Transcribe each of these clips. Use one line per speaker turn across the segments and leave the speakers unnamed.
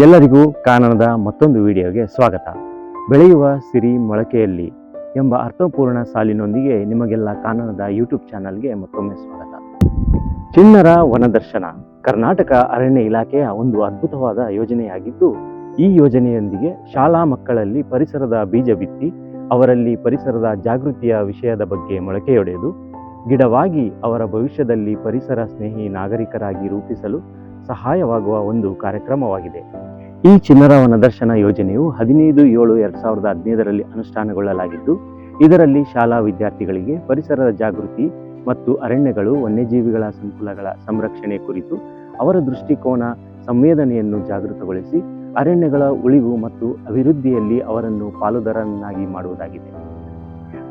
ಎಲ್ಲರಿಗೂ ಕಾನನದ ಮತ್ತೊಂದು ವಿಡಿಯೋಗೆ ಸ್ವಾಗತ. ಬೆಳೆಯುವ ಸಿರಿ ಮೊಳಕೆಯಲ್ಲಿ ಎಂಬ ಅರ್ಥಪೂರ್ಣ ಸಾಲಿನೊಂದಿಗೆ ನಿಮಗೆಲ್ಲ ಕಾನನದ ಯೂಟ್ಯೂಬ್ ಚಾನಲ್ಗೆ ಮತ್ತೊಮ್ಮೆ ಸ್ವಾಗತ. ಚಿನ್ನರ ವನದರ್ಶನ ಕರ್ನಾಟಕ ಅರಣ್ಯ ಇಲಾಖೆಯ ಒಂದು ಅದ್ಭುತವಾದ ಯೋಜನೆಯಾಗಿದ್ದು, ಈ ಯೋಜನೆಯೊಂದಿಗೆ ಶಾಲಾ ಮಕ್ಕಳಲ್ಲಿ ಪರಿಸರದ ಬೀಜ ಬಿತ್ತಿ, ಅವರಲ್ಲಿ ಪರಿಸರದ ಜಾಗೃತಿಯ ವಿಷಯದ ಬಗ್ಗೆ ಮೊಳಕೆಯೊಡೆದು ಗಿಡವಾಗಿ ಅವರ ಭವಿಷ್ಯದಲ್ಲಿ ಪರಿಸರ ಸ್ನೇಹಿ ನಾಗರಿಕರಾಗಿ ರೂಪಿಸಲು ಸಹಾಯವಾಗುವ ಒಂದು ಕಾರ್ಯಕ್ರಮವಾಗಿದೆ. ಈ ಚಿನ್ನರ ವನದರ್ಶನ ಯೋಜನೆಯು ಹದಿನೈದು ಏಳು ಎರಡು ಸಾವಿರದ ಹದಿನೈದರಲ್ಲಿ ಅನುಷ್ಠಾನಗೊಳ್ಳಲಾಗಿದ್ದು, ಇದರಲ್ಲಿ ಶಾಲಾ ವಿದ್ಯಾರ್ಥಿಗಳಿಗೆ ಪರಿಸರದ ಜಾಗೃತಿ ಮತ್ತು ಅರಣ್ಯಗಳು, ವನ್ಯಜೀವಿಗಳ ಸಂಕುಲಗಳ ಸಂರಕ್ಷಣೆ ಕುರಿತು ಅವರ ದೃಷ್ಟಿಕೋನ, ಸಂವೇದನೆಯನ್ನು ಜಾಗೃತಗೊಳಿಸಿ ಅರಣ್ಯಗಳ ಉಳಿವು ಮತ್ತು ಅಭಿವೃದ್ಧಿಯಲ್ಲಿ ಅವರನ್ನು ಪಾಲುದಾರನ್ನಾಗಿ ಮಾಡುವುದಾಗಿದೆ.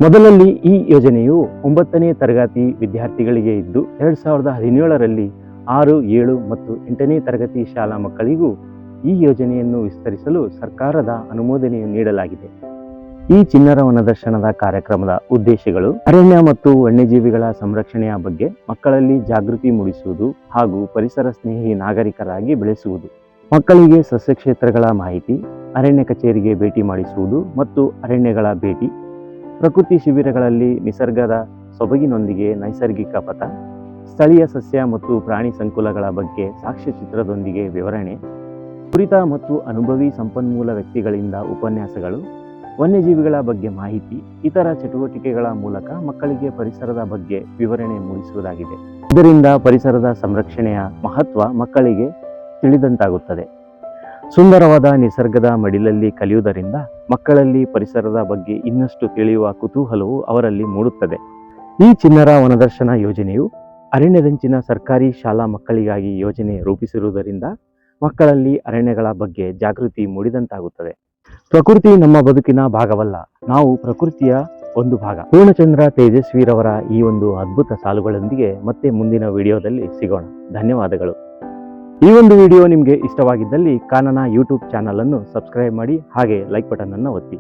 ಮೊದಲಲ್ಲಿ ಈ ಯೋಜನೆಯು ಒಂಬತ್ತನೇ ತರಗತಿ ವಿದ್ಯಾರ್ಥಿಗಳಿಗೆ ಇದ್ದು, ಎರಡು ಸಾವಿರದ ಹದಿನೇಳರಲ್ಲಿ ಆರು, ಏಳು ಮತ್ತು ಎಂಟನೇ ತರಗತಿ ಶಾಲಾ ಮಕ್ಕಳಿಗೂ ಈ ಯೋಜನೆಯನ್ನು ವಿಸ್ತರಿಸಲು ಸರ್ಕಾರದ ಅನುಮೋದನೆಯು ನೀಡಲಾಗಿದೆ. ಈ ಚಿನ್ನರ ವನದರ್ಶನದ ಕಾರ್ಯಕ್ರಮದ ಉದ್ದೇಶಗಳು ಅರಣ್ಯ ಮತ್ತು ವನ್ಯಜೀವಿಗಳ ಸಂರಕ್ಷಣೆಯ ಬಗ್ಗೆ ಮಕ್ಕಳಲ್ಲಿ ಜಾಗೃತಿ ಮೂಡಿಸುವುದು ಹಾಗೂ ಪರಿಸರ ಸ್ನೇಹಿ ನಾಗರಿಕರಾಗಿ ಬೆಳೆಸುವುದು, ಮಕ್ಕಳಿಗೆ ಸಸ್ಯ ಕ್ಷೇತ್ರಗಳ ಮಾಹಿತಿ, ಅರಣ್ಯ ಕಚೇರಿಗೆ ಭೇಟಿ ಮಾಡಿಸುವುದು ಮತ್ತು ಅರಣ್ಯಗಳ ಭೇಟಿ, ಪ್ರಕೃತಿ ಶಿಬಿರಗಳಲ್ಲಿ ನಿಸರ್ಗದ ಸೊಬಗಿನೊಂದಿಗೆ ನೈಸರ್ಗಿಕ ಪಥ ಸ್ಥಳೀಯ ಸಸ್ಯ ಮತ್ತು ಪ್ರಾಣಿ ಸಂಕುಲಗಳ ಬಗ್ಗೆ ಸಾಕ್ಷ್ಯಚಿತ್ರದೊಂದಿಗೆ ವಿವರಣೆ. ಕುರಿತ ಮತ್ತು ಅನುಭವಿ ಸಂಪನ್ಮೂಲ ವ್ಯಕ್ತಿಗಳಿಂದ ಉಪನ್ಯಾಸಗಳು. ವನ್ಯಜೀವಿಗಳ ಬಗ್ಗೆ ಮಾಹಿತಿ, ಇತರ ಚಟುವಟಿಕೆಗಳ ಮೂಲಕ ಮಕ್ಕಳಿಗೆ ಪರಿಸರದ ಬಗ್ಗೆ ವಿವರಣೆ ಮೂಡಿಸುವುದಾಗಿದೆ. ಇದರಿಂದ ಪರಿಸರದ ಸಂರಕ್ಷಣೆಯ ಮಹತ್ವ ಮಕ್ಕಳಿಗೆ ತಿಳಿದಂತಾಗುತ್ತದೆ. ಸುಂದರವಾದ ನಿಸರ್ಗದ ಮಡಿಲಲ್ಲಿ ಕಲಿಯುವುದರಿಂದ ಮಕ್ಕಳಲ್ಲಿ ಪರಿಸರದ ಬಗ್ಗೆ ಇನ್ನಷ್ಟು ತಿಳಿಯುವ ಕುತೂಹಲವು ಅವರಲ್ಲಿ ಮೂಡುತ್ತದೆ. ಈ ಚಿನ್ನರ ವನದರ್ಶನ ಯೋಜನೆಯು ಅರಣ್ಯದಂಚಿನ ಸರ್ಕಾರಿ ಶಾಲಾ ಮಕ್ಕಳಿಗಾಗಿ ಯೋಜನೆ ರೂಪಿಸಿರುವುದರಿಂದ ಮಕ್ಕಳಲ್ಲಿ ಅರಣ್ಯಗಳ ಬಗ್ಗೆ ಜಾಗೃತಿ ಮೂಡಿದಂತಾಗುತ್ತದೆ. ಪ್ರಕೃತಿ ನಮ್ಮ ಬದುಕಿನ ಭಾಗವಲ್ಲ, ನಾವು ಪ್ರಕೃತಿಯ ಒಂದು ಭಾಗ. ಪೂರ್ಣಚಂದ್ರ ತೇಜಸ್ವಿರವರ ಈ ಒಂದು ಅದ್ಭುತ ಸಾಲುಗಳೊಂದಿಗೆ ಮತ್ತೆ ಮುಂದಿನ ವಿಡಿಯೋದಲ್ಲಿ ಸಿಗೋಣ. ಧನ್ಯವಾದಗಳು. ಈ ಒಂದು ವಿಡಿಯೋ ನಿಮಗೆ ಇಷ್ಟವಾಗಿದ್ದಲ್ಲಿ ಕಾನನ ಯೂಟ್ಯೂಬ್ ಚಾನಲನ್ನು ಸಬ್ಸ್ಕ್ರೈಬ್ ಮಾಡಿ, ಹಾಗೆ ಲೈಕ್ ಬಟನ್ ಅನ್ನು ಒತ್ತಿ.